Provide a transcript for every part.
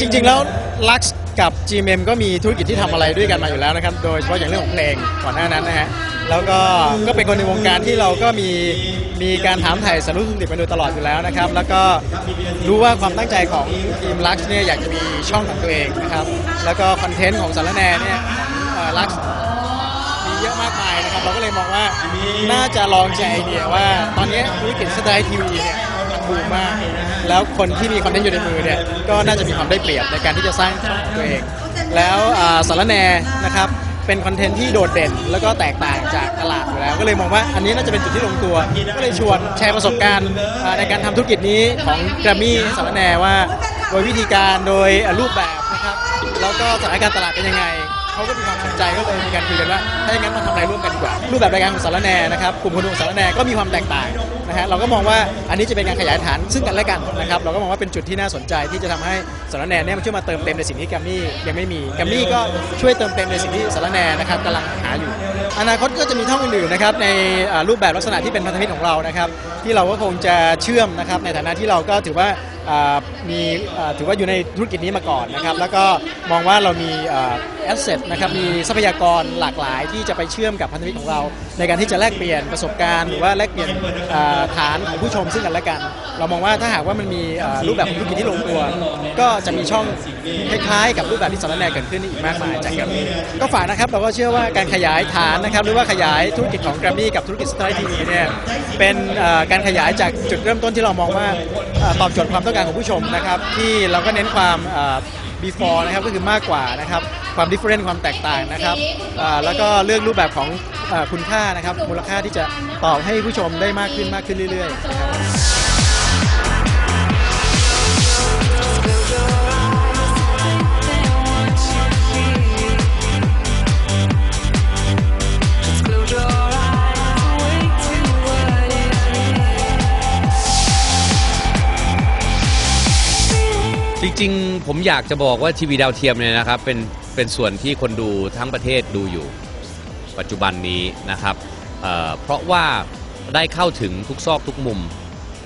จริง ๆ แล้วลักซ์กับ GMM ก็มีธุรกิจที่ทำอะไรด้วยกันมาอยู่แล้วนะครับ โดยเฉพาะอย่างเรื่องของเพลงก่อนหน้านั้นนะฮะ แล้วก็ก็เป็นคนในวงการที่เราก็มีมีการถามไถ่สารทุกสุขดิบมาโดยตลอดอยู่แล้วนะครับ แล้วก็รู้ว่าความตั้งใจของทีมลักซ์เนี่ยอยากจะมีช่องของตัวเองนะครับ แล้วก็คอนเทนต์ของสารแนเนี่ยของลักซ์มีเยอะมากมายนะครับ เราก็เลยมองว่าน่าจะลองใจไอเดียว่าตอนนี้ธุรกิจสไตล์ทีวีเนี่ย บูมมาก แล้วคนที่มีคอนเทนต์อยู่ในมือเนี่ยก็น่าจะมีความได้เปรียบในการที่จะสร้างช่องของตัวเอง แล้วอ่าสารแนนะครับเป็นคอนเทนต์ที่โดดเด่น แล้วก็แตกต่างจากตลาดอยู่แล้ว ก็เลยมองว่าอันนี้น่าจะเป็นจุดที่ลงตัว ก็เลยชวนแชร์ประสบการณ์อ่าในการทำธุรกิจนี้ของแกรมมี่สารแนว่า โดยวิธีการโดยอ่ารูปแบบนะครับแล้วก็สถานการณ์ตลาดเป็นยังไง เขาก็มีความสนใจก็เลยมีการคุยกันว่าถ้าอย่างนั้นมาทำอะไรร่วมกันดีกว่า รูปแบบรายการของสารแนนะครับกลุ่มคนดูของสารแนก็มีความแตกต่างนะฮะเราก็มองว่าอันนี้จะเป็นการขยายฐานซึ่งกันและกันนะครับเราก็มองว่าเป็นจุดที่น่าสนใจที่จะทำให้สารแนเนี่ยมันช่วยมาเติมเต็มในสิ่งที่แกรมมี่ยังไม่มีแกรมมี่ก็ช่วยเติมเต็มในสิ่งที่สารแนนะครับกำลังหาอยู่ อนาคตก็จะมีท่องอื่นๆนะครับในอ่ารูปแบบลักษณะที่เป็นพันธมิตรของเรานะครับที่เราก็คงจะเชื่อมนะครับในฐานะที่เราก็ถือว่า มีถือว่าอยู่ในธุรกิจนี้มาก่อนนะครับ แล้วก็มองว่าเรามีแอสเซทนะครับมีทรัพยากรหลากหลายที่จะไปเชื่อมกับพันธมิตรของเรา ในการที่จะแลกเปลี่ยนประสบการณ์ หรือว่าแลกเปลี่ยนฐานของผู้ชมซึ่งกันและกัน เรามองว่าถ้าหากว่ามันมีรูปแบบของธุรกิจที่ลงตัว ก็จะมีช่องคล้ายๆ กับรูปแบบที่สารแนเกิดขึ้นอีกมากมายจากแกรมมี่ก็ฝากนะครับเราก็เชื่อว่าการขยายฐานนะครับหรือว่าขยายธุรกิจของแกรมมี่กับธุรกิจสไตล์ทีวีเนี่ยเป็นการขยายจากจุดเริ่มต้นที่เรามองว่า ตอบโจทย์ความต้องการของผู้ชมนะครับที่เราก็เน้นความ before นะครับก็คือมากกว่านะครับความ different ความแตกต่างนะครับแล้วก็เลือกรูปแบบของคุณค่านะครับมูลค่าที่จะตอบให้ผู้ชมได้มากขึ้นมากขึ้นเรื่อยๆนะครับ จริงๆ ผมอยากจะบอกว่าทีวีดาวเทียมเนี่ยนะครับเป็นเป็นส่วนที่คนดูทั้งประเทศดูอยู่ ปัจจุบันนี้นะครับเอ่อเพราะว่าได้เข้าถึงทุกซอกทุกมุม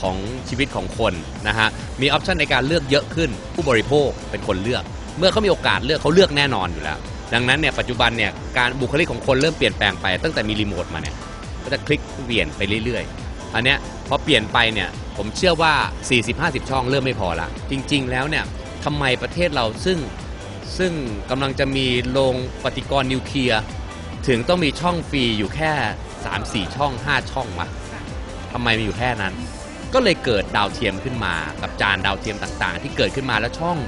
ของชีวิตของคนนะฮะมีออปชันในการเลือกเยอะขึ้น ผู้บริโภคเป็นคนเลือก เมื่อเขามีโอกาสเลือกเขาเลือกแน่นอนอยู่แล้ว ดังนั้นเนี่ยปัจจุบันเนี่ยการบุคลิกของคนเริ่มเปลี่ยนแปลงไปตั้งแต่มีรีโมทมาเนี่ยก็จะคลิกเปลี่ยนไปเรื่อยๆ อันเนี้ยพอเปลี่ยนไปเนี่ยผมเชื่อว่า 40-50 ช่องเริ่มไม่พอละ จริง ๆ แล้วเนี่ยทำไมประเทศเราซึ่งซึ่งกำลังจะมีโรงปฏิกรณ์นิวเคลียร์ถึงต้องมีช่องฟรีอยู่แค่ 3-4 ช่อง 5 ช่องวะทำไมมีอยู่แค่นั้น ก็เลยเกิดดาวเทียมขึ้นมา กับจานดาวเทียมต่างๆ ที่เกิดขึ้นมาแล้วช่อง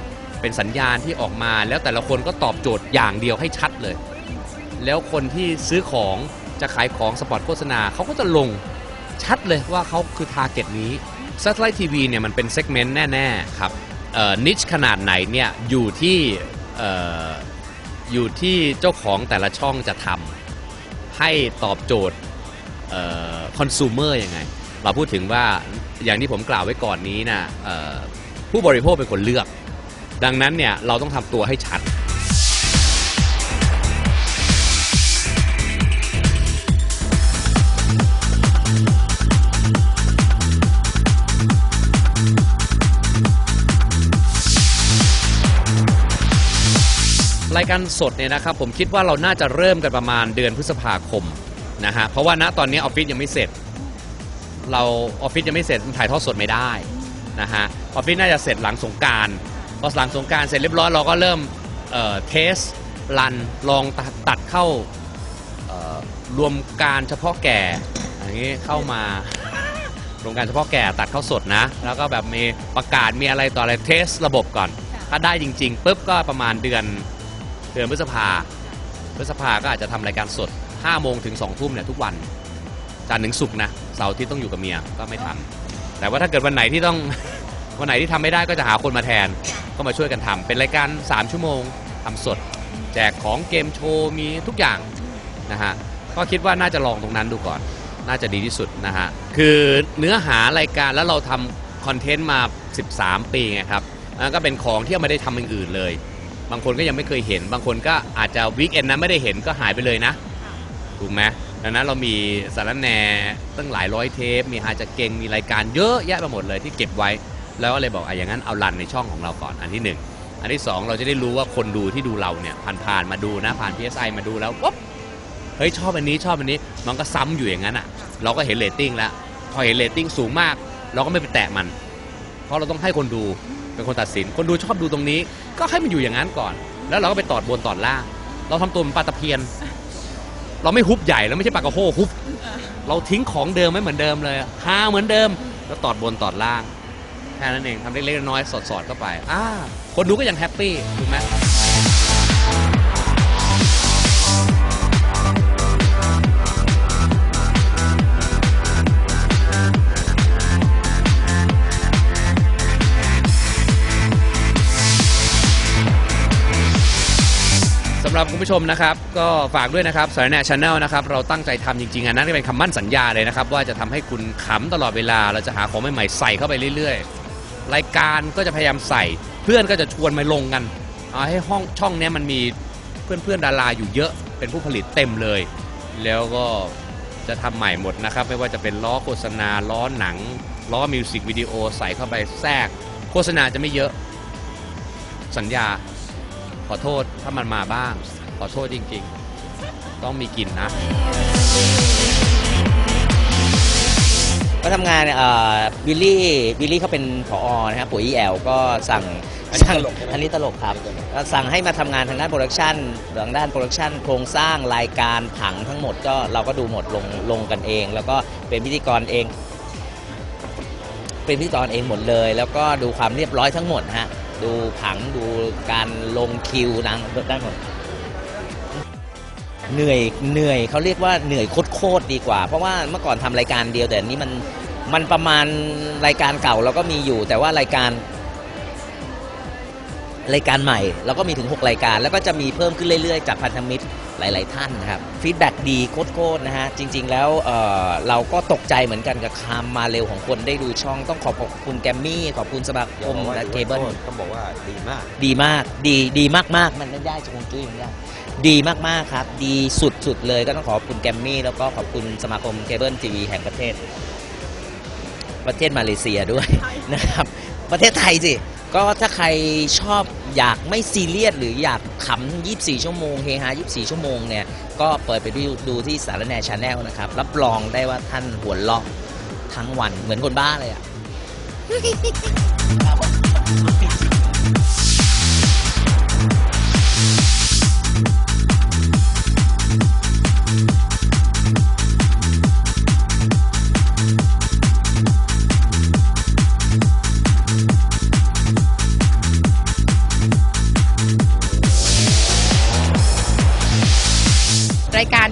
เป็นสัญญาณที่ออกมา แล้วแต่ละคนก็ตอบโจทย์อย่างเดียวให้ชัดเลย แล้วคนที่ซื้อของจะขายของสปอตโฆษณาเขาก็จะลง ชัดเลยว่าเขาคือทาร์เก็ตนี้ Satellite TV เนี่ยมันเป็นเซกเมนต์แน่ ๆ ครับนิชขนาดไหนเนี่ยอยู่ที่อออยู่ที่เจ้าของแต่ละช่องจะทำให้ตอบโจทย์คอน sumer ยังไง เราพูดถึงว่าอย่างที่ผมกล่าวไว้ก่อนนี้นะผู้บริโภคเป็นคนเลือก ดังนั้นเนี่ยเราต้องทำตัวให้ชัด รายการสดเนี่ยนะครับผมคิดว่าเราน่าจะเริ่มกันประมาณเดือนพฤษภาคมนะฮะเพราะว่าณตอนนี้ออฟฟิศยังไม่เสร็จ เราออฟฟิศยังไม่เสร็จมันถ่ายทอดสดไม่ได้นะฮะออฟฟิศน่าจะเสร็จหลังสงการพอหลังสงการเสร็จเรียบร้อยเราก็เริ่มเอ่อเทสรันลองตัดตัดเข้าเอ่อรวมการเฉพาะแก่อย่างนี้เข้ามารวมการเฉพาะแก่ตัดเข้าสดนะ แล้วก็แบบมีประกาศมีอะไรต่ออะไรเทสระบบก่อน ถ้าได้จริงๆปุ๊บก็ประมาณเดือน เดือนพฤษภาพฤษภาก็อาจจะทำรายการสด5โมงถึง2ทุ่มเนี่ยทุกวันจันทร์ถึงศุกร์นะเสาร์อาที่ต้องอยู่กับเมียก็ไม่ทำแต่ว่าถ้าเกิดวันไหนที่ต้อง วันไหนที่ทำไม่ได้ก็จะหาคนมาแทน ก็มาช่วยกันทำเป็นรายการ 3 ชั่วโมงทำสด แจกของเกมโชว์มีทุกอย่างนะฮะก็คิดว่าน่าจะลองตรงนั้นดูก่อน น่าจะดีที่สุดนะฮะ คือเนื้อหารายการแล้วเราทำคอนเทนต์มา 13 ปีไงครับแล้วก็เป็นของที่ไม่ได้ทำอย่างอื่นเลย บางคนก็ยังไม่เคยเห็น บางคนก็อาจจะวีคเอนนั้นไม่ได้เห็นก็หายไปเลยนะถูกไหมดังนั้นเรามีสารแนตั้งหลายร้อยเทป มีฮาจะเก่งมีรายการเยอะแยะไปหมดเลยที่เก็บไว้ แล้วก็เลยบอกอะอย่างนั้นเอารันในช่องของเราก่อนอันที่หนึ่งอันที่สองเราจะได้รู้ว่าคนดูที่ดูเราเนี่ยผ่านๆมาดูนะผ่าน PSI มาดูแล้วปุ๊บเฮ้ยชอบอันนี้ชอบอันนี้มันก็ซ้ำอยู่อย่างนั้นอะ เราก็เห็นเรตติ้งแล้วพอเห็นเรตติ้งสูงมาก เราก็ไม่ไปแตะมัน เพราะเราต้องให้คนดู เป็นคนตัดสิน คนดูชอบดูตรงนี้ ก็ให้มันอยู่อย่างนั้นก่อน แล้วเราก็ไปตอดบนตอดล่าง เราทำตัวเป็นปลาตะเพียน เราไม่ฮุบใหญ่แล้วไม่ใช่ปลากระโฮฮุบ เราทิ้งของเดิมไว้เหมือนเดิมเลยฮาเหมือนเดิม แล้วตอดบนตอดล่างแค่นั้นเองทำเล็กๆน้อยๆสอดๆเข้าไปอ่าคนดูก็ยังแฮปปี้ถูกไหมำหรับคุณผู้ชมนะครับ ก็ฝากด้วยนะครับสารแนชาแนลนะครับ เราตั้งใจทำจริงๆอันนั้นเป็นคำมั่นสัญญาเลยนะครับ ว่าจะทำให้คุณขำตลอดเวลา เราจะหาของใหม่ๆใส่เข้าไปเรื่อยๆ รายการก็จะพยายามใส่ เพื่อนก็จะชวนมาลงกันเอาให้ห้องช่องเนี้ยมันมีเพื่อนๆดาราอยู่เยอะเป็นผู้ผลิตเต็มเลย แล้วก็จะทำใหม่หมดนะครับ ไม่ว่าจะเป็นล้อโฆษณาล้อหนัง ล้อมิวสิกวิดีโอใส่เข้าไปแทรก โฆษณาจะไม่เยอะสัญญา ขอโทษถ้ามันมาบ้าง ขอโทษจริงๆ ต้องมีกลิ่นนะ ก็ทำงานเอ่อบิลลี่บิลลี่เขาเป็นผอนะครับปุ๋ยแอลก็สั่งอันนี้สั่งตลกใช่ไหมอันนี้ตลกครับก็สั่งให้มาทำงานทางด้านโปรดักชันทางด้านโปรดักชันโครงสร้างรายการผังทั้งหมดก็เราก็ดูหมดลงลงกันเอง แล้วก็เป็นพิธีกรเอง เป็นพิธีกรเองหมดเลย แล้วก็ดูความเรียบร้อยทั้งหมดฮะ ดูผังดูการลงคิวดังได้หมดเหนื่อยเหนื่อยเขาเรียกว่าเหนื่อยโคตรดีกว่า เพราะว่าเมื่อก่อนทำรายการเดียวแต่อันนี้มันมันประมาณรายการเก่าเราก็มีอยู่ แต่ว่ารายการ รายการใหม่ เราก็มีถึง 6 รายการ แล้วก็จะมีเพิ่มขึ้นเรื่อยๆจากพันธมิตร หลาย ๆ ท่านนะครับฟีดแบ็ดีโคตรๆนะฮะจริง ๆ แล้วเอ่อเราก็ตกใจเหมือนกันกับคามมาเร็วของคนได้ดูช่องต้องขอบคุณแกรมมี่ ขอบคุณสมาคมและเคเบิลต้องบอกว่าดีมาก ดีมากดีดีมากมากๆมันไม่ได้จงจุ้ยมันไม่ได้ดีมาก ๆ ครับ ดีสุด ๆ เลยก็ต้องขอบคุณแกรมมี่ แล้วก็ขอบคุณสมาคมเคเบิลทีวีแห่งประเทศ ประเทศมาเลเซียด้วยนะครับ ประเทศไทยสิ ก็ถ้าใครชอบอยากไม่ซีเรียสหรืออยากขำ 24 ชั่วโมงเฮฮา 24 ชั่วโมงเนี่ย ก็เปิดไปดูดูที่สารแนชาแนลนะครับ รับรองได้ว่าท่านหัวเราะทั้งวันเหมือนคนบ้าเลยอะ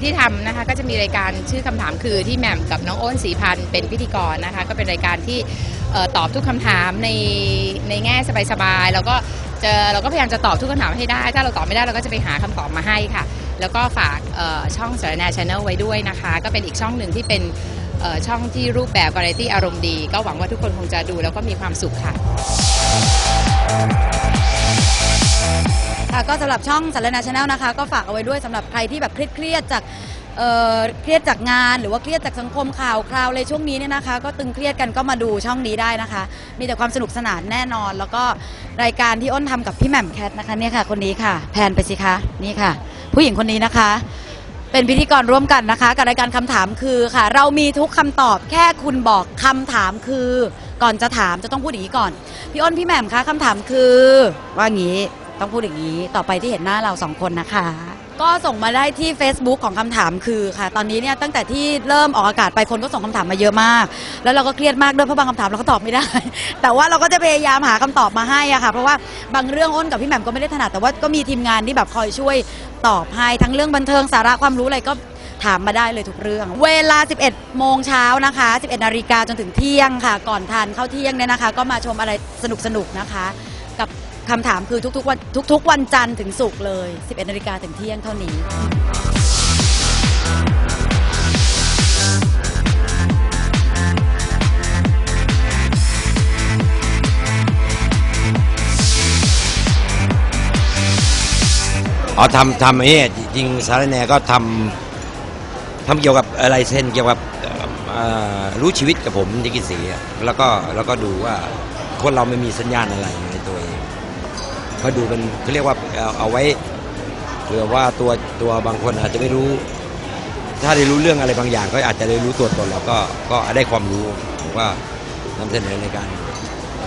ที่ทำนะคะก็จะมีรายการชื่อคำถามคือที่แหม่มกับน้องอ้นสีพันธ์เป็นพิธีกรนะคะก็เป็นรายการที่เอ่อตอบทุกคำถามในในแง่สบายๆแล้วก็จะเราก็พยายามจะตอบทุกคำถามให้ได้ ถ้าเราตอบไม่ได้เราก็จะไปหาคำตอบมาให้ค่ะ แล้วก็ฝากเอ่อช่องสารแนช n แนลไว้ด้วยนะคะ ก็เป็นอีกช่องหนึ่งที่เป็นเอ่อช่องที่รูปแบบวาไรตี้อารมณ์ดี ก็หวังว่าทุกคนคงจะดูแล้วก็มีความสุขค่ะ ค่ะก็สำหรับช่องสารนาชาแนลนะคะ ก็ฝากเอาไว้ด้วยสำหรับใครที่แบบเครียดๆจากเเครียดจากงานหรือว่าเครียดจากสังคมข่าวคราวเลยช่วงนี้เนี่ยนะคะ ก็ตึงเครียดกันก็มาดูช่องนี้ได้นะคะ มีแต่ความสนุกสนานแน่นอน แล้วก็รายการที่อ้นทำกับพี่แหม่มแคทนะคะเนี่ยค่ะคนนี้ค่ะ แพนไปสิคะนี่ค่ะ ผู้หญิงคนนี้นะคะ เป็นพิธีกรร่วมกันนะคะ กับรายการคำถามคือค่ะ เรามีทุกคำตอบแค่คุณบอกคำถามคือ ก่อนจะถามจะต้องพูดอย่างนี้ก่อนพี่อ้นพี่แหม่มคะคำถามคือว่างี้ ต้องพูดอย่างนี้ต่อไปที่เห็นหน้าเราสองคนนะคะ ก็ส่งมาได้ที่ Facebook ของคำถามคือค่ะ ตอนนี้เนี่ยตั้งแต่ที่เริ่มออกอากาศไปคนก็ส่งคำถามมาเยอะมาก แล้วเราก็เครียดมากด้วยเพราะบางคำถามเราก็ตอบไม่ได้ แต่ว่าเราก็จะพยายามหาคำตอบมาให้อะค่ะ เพราะว่าบางเรื่องอ้นกับพี่แหม่มก็ไม่ได้ถนัดแต่ว่าก็มีทีมงานที่แบบคอยช่วยตอบให้ทั้งเรื่องบันเทิงสาระความรู้อะไรก็ถามมาได้เลยทุกเรื่อง เวลา 11 โมงเช้านะคะ 11 นาฬิกาจนถึงเที่ยงค่ะ ก่อนทานเข้าเที่ยงเนี่ยนะคะ ก็มาชมอะไรสนุกๆนะคะ คำถามคือทุกๆวันทุกๆวันจันทร์ถึงศุกร์เลย 11นาฬิกาถึงเที่ยงเท่านี้ อ๋อทำทำไอ้เนี่ยจริงๆสารแหนก็ทำทำเกี่ยวกับอะไรเส้นเกี่ยวกับเอ่อรู้ชีวิตกับผมดิกิสีอะแล้วก็แล้วก็ดูว่าคนเราไม่มีสัญญาณอะไรใน เขาดูเป็นเขาเรียกว่าเอาเอาไว้เผื่อว่าตัวตัวบางคนอาจจะไม่รู้ ถ้าได้รู้เรื่องอะไรบางอย่าง ก็อาจจะได้รู้ตัวตนเราก็ก็ได้ความรู้ว่านำเสนอในการ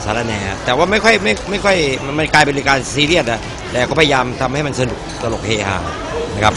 สารแหนแต่ว่าไม่ค่อยไม่ไม่ค่อยมันกลายเป็นรายการซีเรียสนะแต่ก็พยายามทำให้มันสนุกตลกเฮฮานะครับ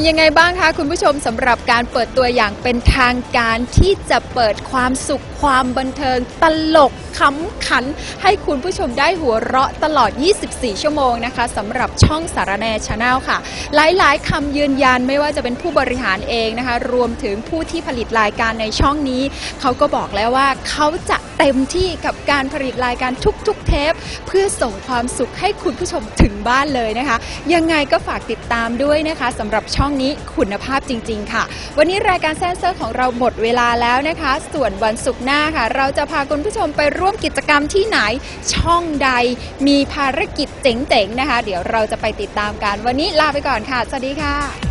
เป็นยังไงบ้างคะคุณผู้ชมสำหรับการเปิดตัวอย่างเป็นทางการที่จะเปิดความสุขความบันเทิงตลกขำขัน ให้คุณผู้ชมได้หัวเราะตลอด 24 ชั่วโมงนะคะสำหรับช่องสารแนชาแนลค่ะ หลายๆคำยืนยันไม่ว่าจะเป็นผู้บริหารเองนะคะ รวมถึงผู้ที่ผลิตรายการในช่องนี้ เขาก็บอกแล้วว่าเขาจะ เต็มที่กับการผลิตรายการทุกๆเทป เพื่อส่งความสุขให้คุณผู้ชมถึงบ้านเลยนะคะ ยังไงก็ฝากติดตามด้วยนะคะสำหรับช่องนี้คุณภาพจริง ๆ ค่ะ วันนี้รายการแซนเซอร์ของเราหมดเวลาแล้วนะคะ ส่วนวันศุกร์หน้าค่ะ เราจะพาคุณผู้ชมไปร่วมกิจกรรมที่ไหนช่องใด มีภารกิจเจ๋งๆนะคะ เดี๋ยวเราจะไปติดตามกัน วันนี้ลาไปก่อนค่ะ สวัสดีค่ะ